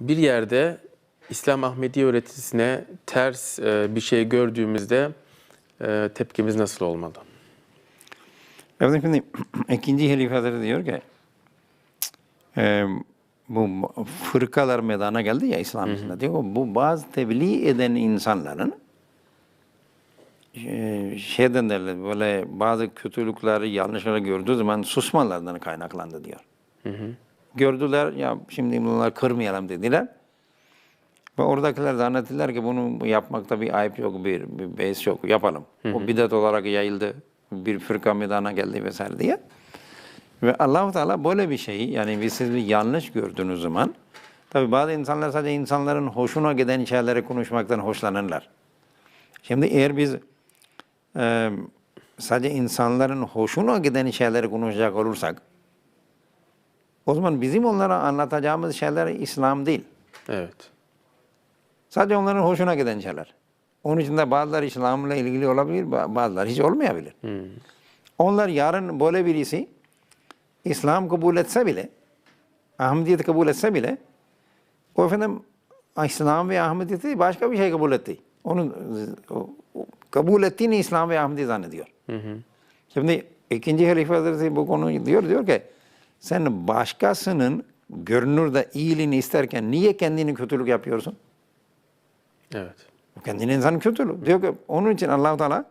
Bir yerde İslam Ahmedi öğretisine ters e, bir şey gördüğümüzde e, tepkimiz nasıl olmalı? Efendim şimdi ikinci Halife Hazretleri diyor ki e, bu fırkalar meydana geldi ya İslam içinde diyor bu bazı tebliğ eden insanların şeyden derler böyle bazı kötülükleri yanlışları gördüğü zaman susmalarından kaynaklandı diyor. Gördüler ya şimdi bunları kırmayalım dediler. Ve oradakiler zannettiler ki bunu yapmakta bir ayıp yok, bir, bir beis yok, yapalım. O bidat olarak yayıldı, bir fırka meydana geldi vesaire diye. Ve allah Teala böyle bir şeyi, yani bir siz bir yanlış gördüğünüz zaman, tabi bazı insanlar sadece insanların hoşuna giden şeyleri konuşmaktan hoşlanırlar. Şimdi eğer biz e, sadece insanların hoşuna giden şeyleri konuşacak olursak, o zaman bizim onlara anlatacağımız şeyler İslam değil. Evet. Sadece onların hoşuna giden şeyler. Onun için de bazıları İslam'la ilgili olabilir, ba- bazıları hiç olmayabilir. Onlar yarın böyle birisi İslam kabul etse bile, Ahmediyet kabul etse bile, o efendim İslam ve Ahmediyet'i başka bir şey kabul etti. Onun o- o kabul ettiğini İslam ve Ahmedi zannediyor. Şimdi ikinci Halife Hazretleri bu konuyu diyor, diyor ki sen başkasının görünürde iyiliğini isterken niye kendini kötülük yapıyorsun? Evet. Kendini insanın kötülüğü. Diyor ki onun için Allah-u Teala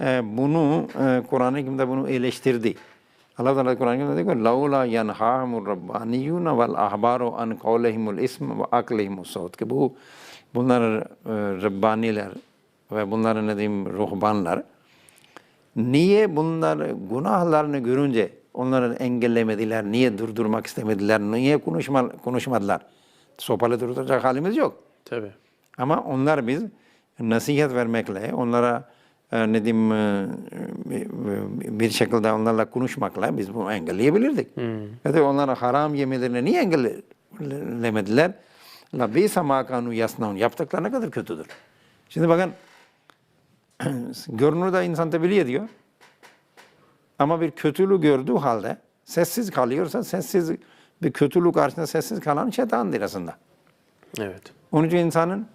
e, bunu e, Kur'an-ı Kerim'de bunu eleştirdi. Allah Teala Kur'an-ı Kerim'de diyor laula yanhahumur rabbaniyun vel ahbaru an kavlihimul ism ve aklihimus saut ki bu bunlar e, rabbaniler ve bunların ne diyeyim ruhbanlar niye bunlar günahlarını görünce onları engellemediler, niye durdurmak istemediler, niye konuşma, konuşmadılar? Sopalı durduracak halimiz yok. Tabii. Ama onlar biz nasihat vermekle, onlara e, ne diyeyim e, bir şekilde onlarla konuşmakla biz bunu engelleyebilirdik. Ya da onlara haram yemelerini niye engellemediler? La bisa ma kanu yasnaun. Yaptıkları ne kadar kötüdür. Şimdi bakın görünürde insan tebliğ ediyor. Ama bir kötülüğü gördüğü halde sessiz kalıyorsa sessiz bir kötülük karşısında sessiz kalan şeytandır aslında. Evet. Onun için insanın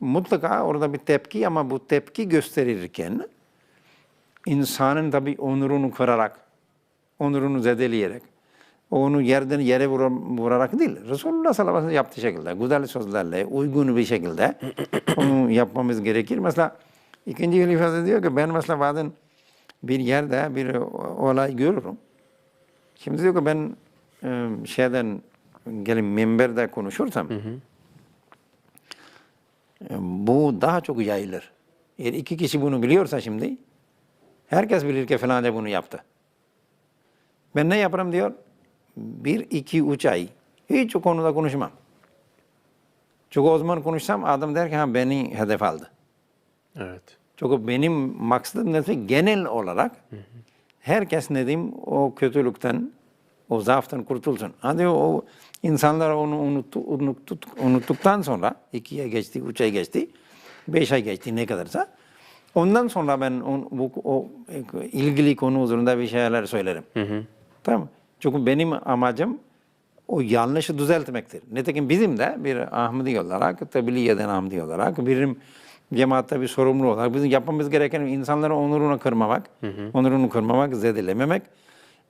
mutlaka orada bir tepki ama bu tepki gösterirken insanın tabi onurunu kırarak, onurunu zedeleyerek, onu yerden yere vura- vurarak değil, Resulullah sallallahu aleyhi ve sellem yaptığı şekilde, güzel sözlerle, uygun bir şekilde onu yapmamız gerekir. Mesela ikinci halife diyor ki ben mesela bazen bir yerde bir olay görürüm. Şimdi diyor ki ben e, şeyden gelin minberde konuşursam e, bu daha çok yayılır. Eğer iki kişi bunu biliyorsa şimdi herkes bilir ki falanca bunu yaptı. Ben ne yaparım diyor? Bir, iki, üç ay hiç o konuda konuşmam. Çünkü o zaman konuşsam adam der ki ha beni hedef aldı. Evet. Çünkü benim maksadım ne genel olarak herkes ne diyeyim o kötülükten, o zaaftan kurtulsun. Hadi o insanlar onu unuttu, unuttu, unuttuktan sonra ikiye geçti, üç ay geçti, beş ay geçti ne kadarsa. Ondan sonra ben on, bu o e, ilgili konu üzerinde bir şeyler söylerim. Tamam mı? Çünkü benim amacım o yanlışı düzeltmektir. Nitekim bizim de bir Ahmedi olarak, tebliğ eden Ahmedi olarak, birim cemaatte bir sorumlu olarak bizim yapmamız gereken insanların onurunu kırmamak, onurunu kırmamak, zedelememek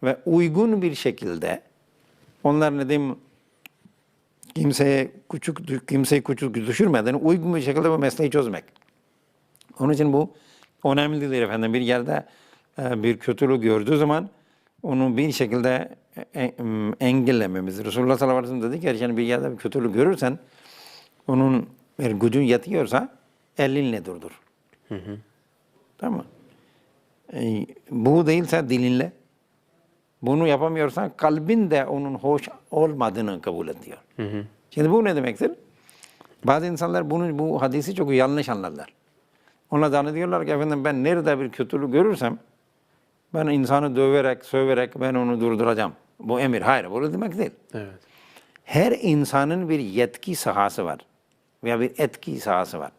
ve uygun bir şekilde onlar ne diyeyim kimseye küçük kimseyi küçük düşürmeden uygun bir şekilde bu mesleği çözmek. Onun için bu önemlidir efendim. Bir yerde e, bir kötülüğü gördüğü zaman onu bir şekilde e- e- engellememiz. Resulullah sallallahu aleyhi ve sellem dedi ki yani bir yerde bir kötülük görürsen onun eğer gücün yetiyorsa elinle durdur. Tamam mı? E, bu değilse dilinle. Bunu yapamıyorsan kalbin de onun hoş olmadığını kabul ediyor. Şimdi bu ne demektir? Bazı insanlar bunu bu hadisi çok yanlış anlarlar. Onlar zannediyorlar ki efendim ben nerede bir kötülük görürsem ben insanı döverek, söverek ben onu durduracağım. Bu emir. Hayır, bu demek değil. Evet. Her insanın bir yetki sahası var. Veya bir etki sahası var.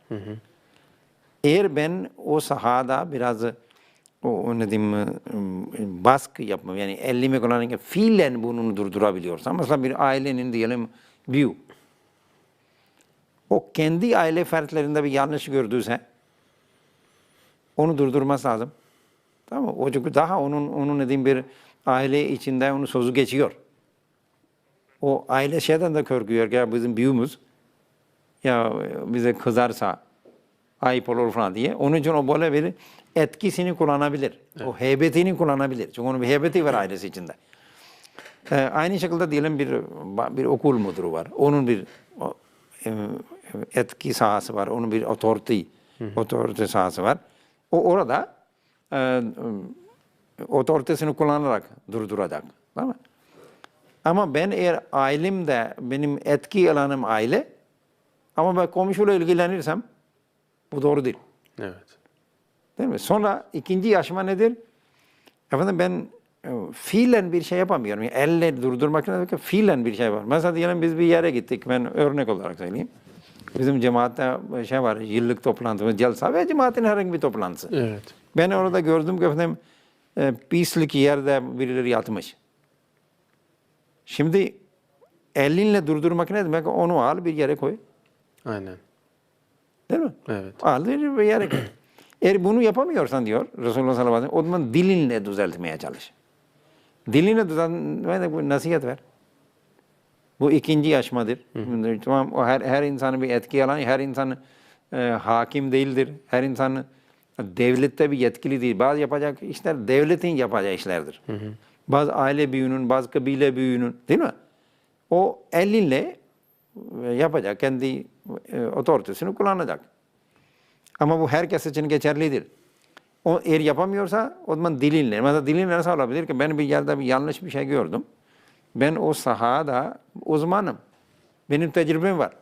Eğer ben o sahada biraz o, ne diyeyim, ıı, baskı yapmam, yani elimi kullanırken fiilen bunu durdurabiliyorsam, mesela bir ailenin diyelim büyük, o kendi aile fertlerinde bir yanlış gördüyse onu durdurması lazım. Tamam mı? O çünkü daha onun onun dediğim bir aile içinde onun sözü geçiyor. O aile şeyden de korkuyor ya bizim büyüğümüz ya bize kızarsa ayıp olur falan diye. Onun için o böyle bir etkisini kullanabilir. O heybetini kullanabilir. Çünkü onun bir heybeti var ailesi içinde. Ee, aynı şekilde diyelim bir bir okul müdürü var. Onun bir o, e, etki sahası var. Onun bir otorite, otorite sahası var. O orada e, otoritesini kullanarak durduracak. Değil mi? Ama ben eğer ailemde benim etki alanım aile ama ben komşuyla ilgilenirsem bu doğru değil. Evet. Değil mi? Sonra ikinci yaşıma nedir? Efendim ben e, fiilen bir şey yapamıyorum. Yani elle durdurmak ki? Fiilen bir şey var. Mesela diyelim biz bir yere gittik. Ben örnek olarak söyleyeyim. Bizim cemaatte şey var, yıllık toplantımız, celsa ve cemaatin herhangi bir toplantısı. Evet. Ben orada gördüm ki efendim e, pislik yerde birileri yatmış. Şimdi elinle durdurmak ne demek? Onu al bir yere koy. Aynen. Değil mi? Evet. Al bir yere koy. Eğer bunu yapamıyorsan diyor Resulullah sallallahu aleyhi ve sellem o zaman dilinle düzeltmeye çalış. Dilinle düzeltmeye de bu nasihat ver. Bu ikinci aşmadır. Tamam o her, her insanın bir etki alanı, her insan e, hakim değildir. Her insan devlette bir yetkili değil. Bazı yapacak işler devletin yapacağı işlerdir. Bazı aile büyüğünün, bazı kabile büyüğünün değil mi? O elinle yapacak, kendi e, otoritesini kullanacak. Ama bu herkes için geçerlidir. O eğer yapamıyorsa o zaman dilinle. Mesela dilinle nasıl olabilir ki ben bir yerde bir yanlış bir şey gördüm. Ben o sahada uzmanım. Benim tecrübem var.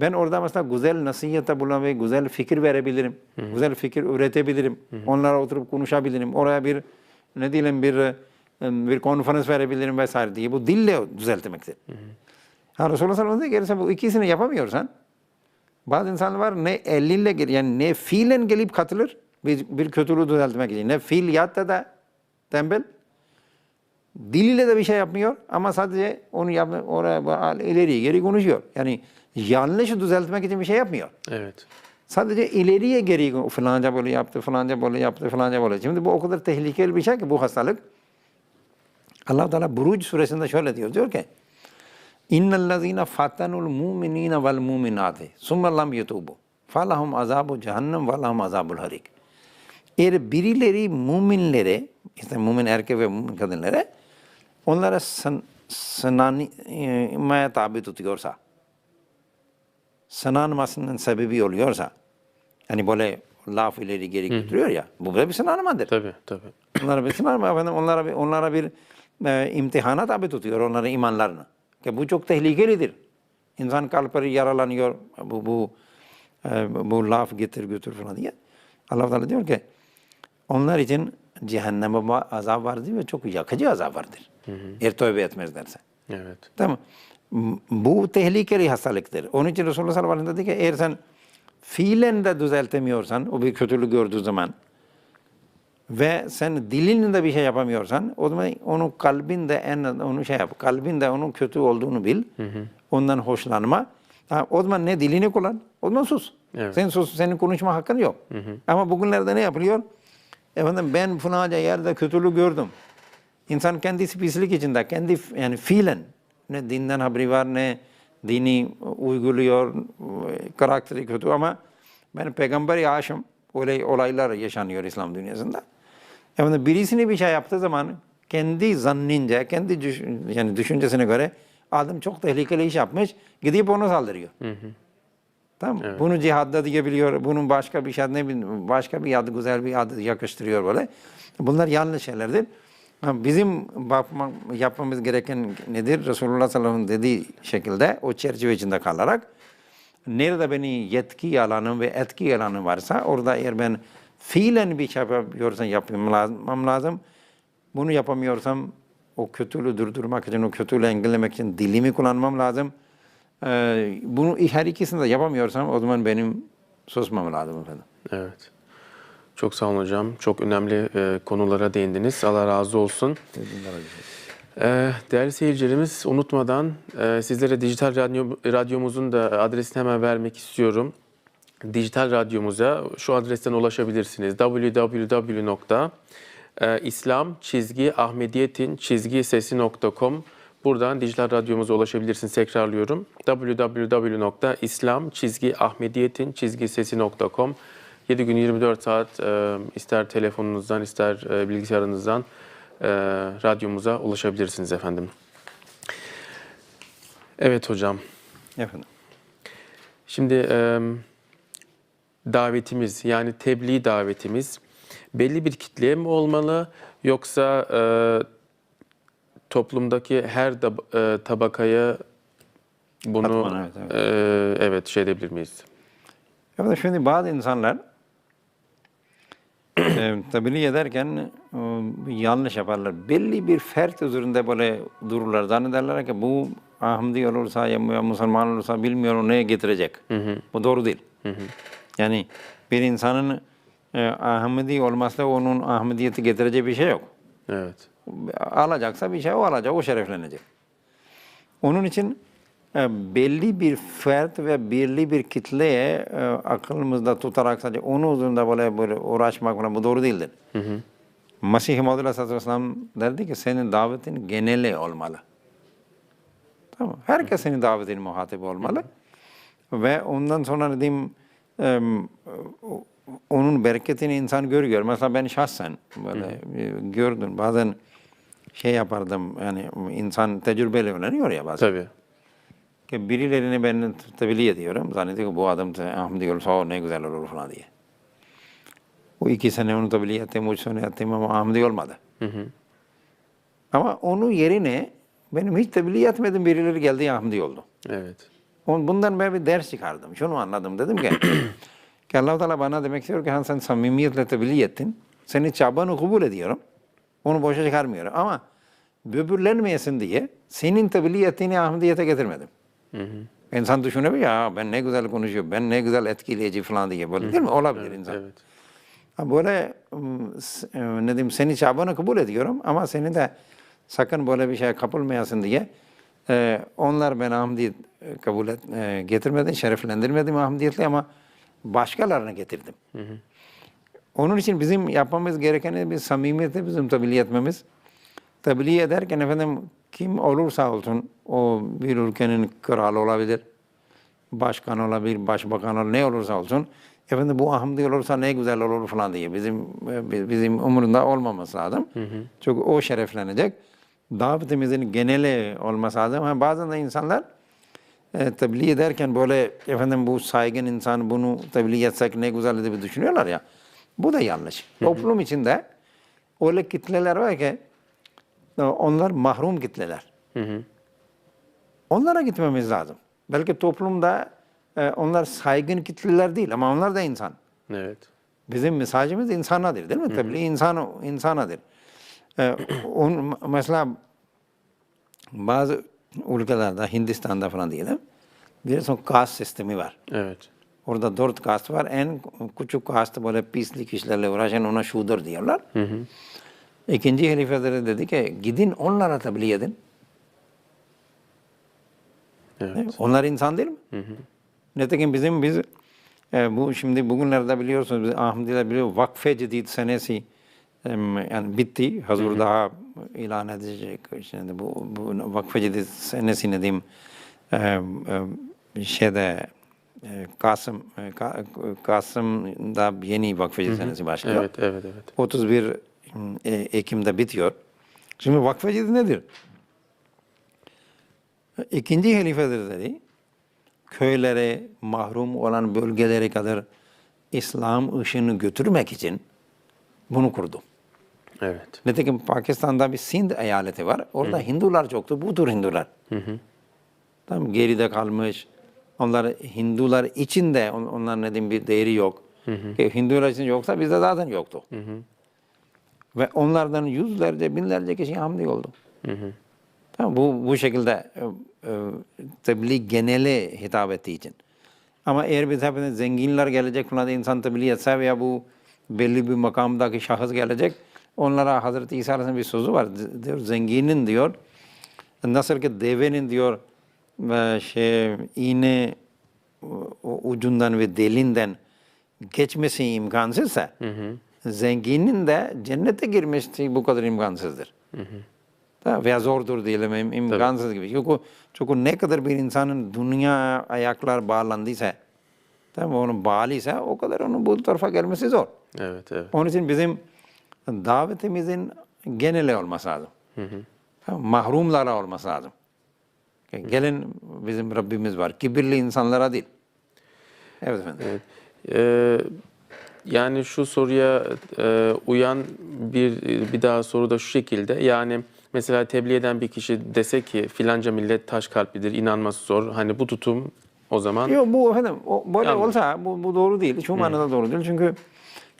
Ben orada mesela güzel nasihatte bulunabilirim, ve güzel fikir verebilirim. Güzel fikir üretebilirim. Onlara oturup konuşabilirim. Oraya bir ne diyelim bir e, bir konferans verebilirim vesaire diye. Bu dille düzeltmektir. Ha Resulullah sallallahu aleyhi ve sellem bu ikisini yapamıyorsan bazı insanlar var ne eliyle yani ne fiilen gelip katılır bir, bir kötülüğü düzeltmek için. Ne fiiliyatta da tembel diliyle de bir şey yapmıyor ama sadece onu yapma, oraya ileriye geri konuşuyor. Yani yanlışı düzeltmek için bir şey yapmıyor. Evet. Sadece ileriye geri falanca böyle yaptı, falanca böyle yaptı, falanca böyle. Şimdi bu o kadar tehlikeli bir şey ki bu hastalık. Allah Teala Buruc suresinde şöyle diyor. Diyor ki İnnellezîne fatanul mu'minîne vel mu'minâti sümme lem yetûbu falahum azabu cehennem ve lahum azabul harik. Eğer birileri müminlere, işte mümin erkek ve mümin kadınlara onlara sın, sınanmaya tabi tutuyorsa, sınanmasının sebebi oluyorsa, hani böyle laf ileri geri götürüyor ya, bu da bir sınanmadır. Tabii tabii. Onlara bir sınanma efendim, onlara bir, onlara bir e, imtihana tabi tutuyor onların imanlarını. Ki bu çok tehlikelidir. İnsan kalpleri yaralanıyor, bu, bu, e, bu laf getir götür falan diye. Allah Teala diyor ki, onlar için cehenneme azap vardır ve çok yakıcı azap vardır. Eğer tövbe etmezlerse. Evet. Tamam. Bu tehlikeli hastalıktır. Onun için Resulullah sallallahu aleyhi ve sellem dedi ki eğer sen fiilen de düzeltemiyorsan, o bir kötülük gördüğü zaman ve sen dilinle de bir şey yapamıyorsan o zaman onu kalbinde en onu şey yap. Kalbinde onun kötü olduğunu bil. Ondan hoşlanma. Ha, o zaman ne dilini kullan, o zaman sus. Evet. Sen sus, senin konuşma hakkın yok. Ama bugünlerde ne yapılıyor? Efendim ben falanca yerde kötülük gördüm. İnsan kendisi pislik içinde, kendi yani fiilen ne dinden haberi var ne dini uyguluyor, karakteri kötü ama ben peygamberi aşım. Öyle olaylar yaşanıyor İslam dünyasında. Efendim birisini bir şey yaptığı zaman kendi zannınca, kendi düş- yani düşüncesine göre adam çok tehlikeli iş yapmış, gidip onu saldırıyor. Tamam mı? Bunu cihadda diyebiliyor, bunun başka bir şey, ne bileyim, başka bir adı, güzel bir adı yakıştırıyor böyle. Bunlar yanlış şeylerdir. Bizim yapmamız gereken nedir? Resulullah sallallahu aleyhi ve sellem dediği şekilde o çerçeve içinde kalarak nerede beni yetki alanım ve etki alanım varsa orada eğer ben fiilen bir şey yapıyorsam yapmam lazım, lazım. Bunu yapamıyorsam o kötülüğü durdurmak için, o kötülüğü engellemek için dilimi kullanmam lazım. Ee, bunu her ikisini de yapamıyorsam o zaman benim susmam lazım efendim. Evet. Çok sağ olun hocam. Çok önemli e, konulara değindiniz. Allah razı olsun. Ee, Değerli seyircilerimiz unutmadan e, sizlere dijital radyo, radyomuzun da adresini hemen vermek istiyorum. Dijital radyomuza şu adresten ulaşabilirsiniz. www.islam çizgi ahmediyetin çizgi sesi.com Buradan dijital radyomuza ulaşabilirsiniz. Tekrarlıyorum. www.islam çizgi ahmediyetin çizgi sesi.com 7 gün 24 saat e, ister telefonunuzdan ister e, bilgisayarınızdan e, radyomuza ulaşabilirsiniz efendim. Evet hocam. Efendim. Şimdi e, davetimiz yani tebliğ davetimiz belli bir kitleye mi olmalı yoksa e, toplumdaki her e, tabakaya bunu Katman, evet, evet. e, evet şey edebilir miyiz? Evet, şimdi bazı insanlar e, tebliğ ederken e, yanlış yaparlar. Belli bir fert üzerinde böyle dururlar. Zannederler ki bu Ahmedi olursa ya Müslüman olursa bilmiyorum neye getirecek. Bu doğru değil. Yani bir insanın e, Ahmedi olmazsa onun Ahmediyeti getireceği bir şey yok. Evet. Alacaksa bir şey o alacak, o şereflenecek. Onun için e, belli bir fert ve belli bir kitleye e, aklımızda tutarak sadece onun üzerinde böyle, böyle uğraşmak falan bu doğru değildir. Mesih Muhammed Aleyhisselatü Vesselam derdi ki senin davetin geneli olmalı. Tamam. Herkes senin davetinin muhatabı olmalı. Ve ondan sonra dedim o- onun bereketini insan görüyor. Mesela ben şahsen böyle e, gördüm. Bazen şey yapardım yani insan tecrübeli öğreniyor ya bazen. Tabii. Ki birilerini ben tebliğ ediyorum. Zannediyor ki bu adam da Ahmet olsa o ne güzel olur falan diye. O iki sene onu tebliğ ettim, üç sene ettim ama Ahmet olmadı. Ama onun yerine benim hiç tebliğ etmedim birileri geldi Ahmet oldu. Evet. Bundan ben bir ders çıkardım. Şunu anladım. Dedim ki, ki allah Teala bana demek istiyor ki "Han sen samimiyetle tebliğ ettin. Seni çabanı kabul ediyorum. Onu boşa çıkarmıyorum. Ama böbürlenmeyesin diye senin tebliğ ettiğini Ahmediyete getirmedim. İnsan düşünüyor ya ben ne güzel konuşuyor, ben ne güzel etkileyici falan diye. Böyle değil mi? Olabilir insan. Evet. Ha, Böyle e, ne diyeyim seni çabanı kabul ediyorum ama seni de sakın böyle bir şeye kapılmayasın diye e, onlar ben Ahmedi kabul et, e, getirmedi, şereflendirmedim Ahmediyetle ama başkalarına getirdim. Onun için bizim yapmamız gereken bir samimiyeti bizim tebliğ etmemiz. Tebliğ ederken efendim kim olursa olsun o bir ülkenin kralı olabilir, başkan olabilir, başbakan olabilir, ne olursa olsun. Efendim bu Ahmedi olursa ne güzel olur falan diye bizim e, bizim umurunda olmaması lazım. Çünkü o şereflenecek. Davetimizin geneli olması lazım. Ha, bazen de insanlar e, tebliğ ederken böyle efendim bu saygın insan bunu tebliğ etsek ne güzel diye düşünüyorlar ya. Bu da yanlış. Toplum içinde öyle kitleler var ki e, onlar mahrum kitleler. Onlara gitmemiz lazım. Belki toplumda e, onlar saygın kitleler değil ama onlar da insan. Evet. Bizim mesajımız insanadır değil mi? Tebliğ insan, insanadır. Mesela bazı ülkelerde, Hindistan'da falan diyelim, bir son kast sistemi var. Evet. Orada dört kast var. En küçük kast böyle pislik işlerle uğraşan ona şudur diyorlar. İkinci halifeleri dedi ki gidin onlara tebliğ edin. Evet. Onlar insan değil mi? Nitekim bizim biz e, bu şimdi bugünlerde biliyorsunuz biz Ahmediler biliyor Vakfe Cedid senesi yani bitti. Hazır daha ilan edecek. Şimdi bu, bu Vakfe Cedid senesi em, şeyde e, Kasım e, Ka- Kasım'da yeni Vakfe Cedid senesi başlıyor. Evet, evet, evet. 31 e, Ekim'de bitiyor. Şimdi Vakfe Cedid nedir? İkinci halifeler dedi, köylere, mahrum olan bölgelere kadar İslam ışığını götürmek için bunu kurdu. Evet. Nitekim Pakistan'da bir Sind eyaleti var. Orada Hindular çoktu. Bu tür Hindular. Tamam geride kalmış. Onlar Hindular içinde on, onların ne diyeyim bir değeri yok. Ki Hindular için yoksa bizde zaten yoktu. Ve onlardan yüzlerce, binlerce kişi hamdi oldu. Tamam, bu bu şekilde e, e, tebliğ geneli hitap ettiği için. Ama eğer bir tabi zenginler gelecek falan insan tebliğ etse veya bu belli bir makamdaki şahıs gelecek onlara Hazreti İsa Aleyhisselam bir sözü var. Diyor zenginin diyor nasıl ki devenin diyor e, şey iğne ucundan ve delinden geçmesi imkansızsa zenginin de cennete girmesi bu kadar imkansızdır. Tamam, veya zordur diyelim im- imkansız gibi. Çünkü, çünkü ne kadar bir insanın dünya ayaklar bağlandıysa tamam onun bağlıysa o kadar onun bu tarafa gelmesi zor. Evet, evet. Onun için bizim davetimizin geneli olması lazım. Tamam, Mahrumlara olması lazım. Gelin bizim Rabbimiz var. Kibirli insanlara değil. Evet efendim. Evet. Ee, yani şu soruya e, uyan bir bir daha soru da şu şekilde. Yani mesela tebliğ eden bir kişi dese ki filanca millet taş kalplidir, inanması zor. Hani bu tutum o zaman Yok bu efendim o, böyle Yanlış. olsa bu, bu doğru değil. Şu manada doğru değil. Çünkü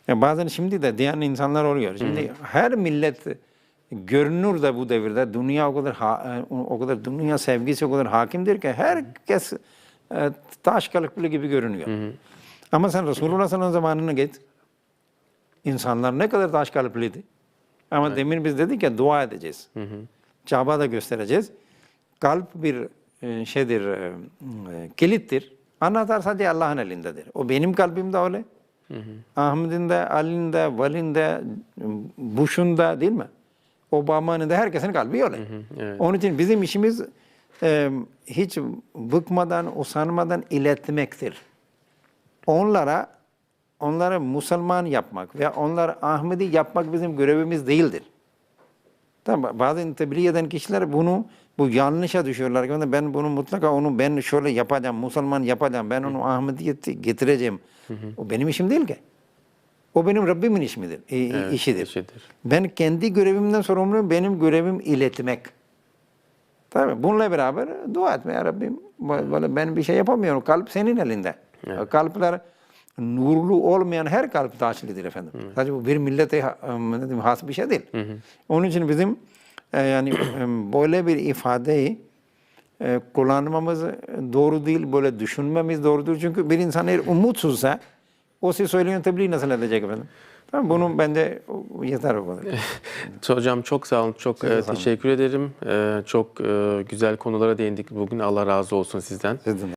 ya bazen şimdi de diyen insanlar oluyor. Şimdi her millet görünür de bu devirde dünya o kadar ha- e, o kadar dünya sevgisi o kadar hakimdir ki herkes e, taş kalıplı gibi görünüyor. Ama sen Resulullah sallallahu aleyhi zamanına git. İnsanlar ne kadar taş kalıplıydı. Ama demin biz dedik ya dua edeceğiz. Çaba da göstereceğiz. Kalp bir e, şeydir, e, kilittir. Anahtar sadece Allah'ın elindedir. O benim kalbimde öyle. Ahmet'in de, Ali'nin de, Vali'nin de, Bush'un da değil mi? Obama'nın da herkesin kalbi öyle. evet. Onun için bizim işimiz e, hiç bıkmadan, usanmadan iletmektir. Onlara onlara Müslüman yapmak ve onlara Ahmedi yapmak bizim görevimiz değildir. Tamam, bazen tebliğ eden kişiler bunu bu yanlışa düşüyorlar. Ben bunu mutlaka onu ben şöyle yapacağım, Müslüman yapacağım, ben onu Ahmediyeti getireceğim. O benim işim değil ki. O benim Rabbimin işidir, i- i- Evet, işidir. işidir. Ben kendi görevimden sorumluyum. Benim görevim iletmek. Tabii bununla beraber dua etme ya Rabbim. Böyle ben bir şey yapamıyorum. Kalp senin elinde. Kalpler nurlu olmayan her kalp taşlıdır efendim. Sadece bu bir millete has bir şey değil. Onun için bizim e, yani e, böyle bir ifadeyi e, kullanmamız doğru değil, böyle düşünmemiz doğrudur. Çünkü bir insan eğer umutsuzsa o size söyleyen tebliğ nasıl edecek efendim? Tamam, bunun bence o- yeter o kadar. Hocam çok sağ olun, çok de e, teşekkür ederim. Çok güzel konulara değindik bugün. Allah razı olsun sizden. Sizden de.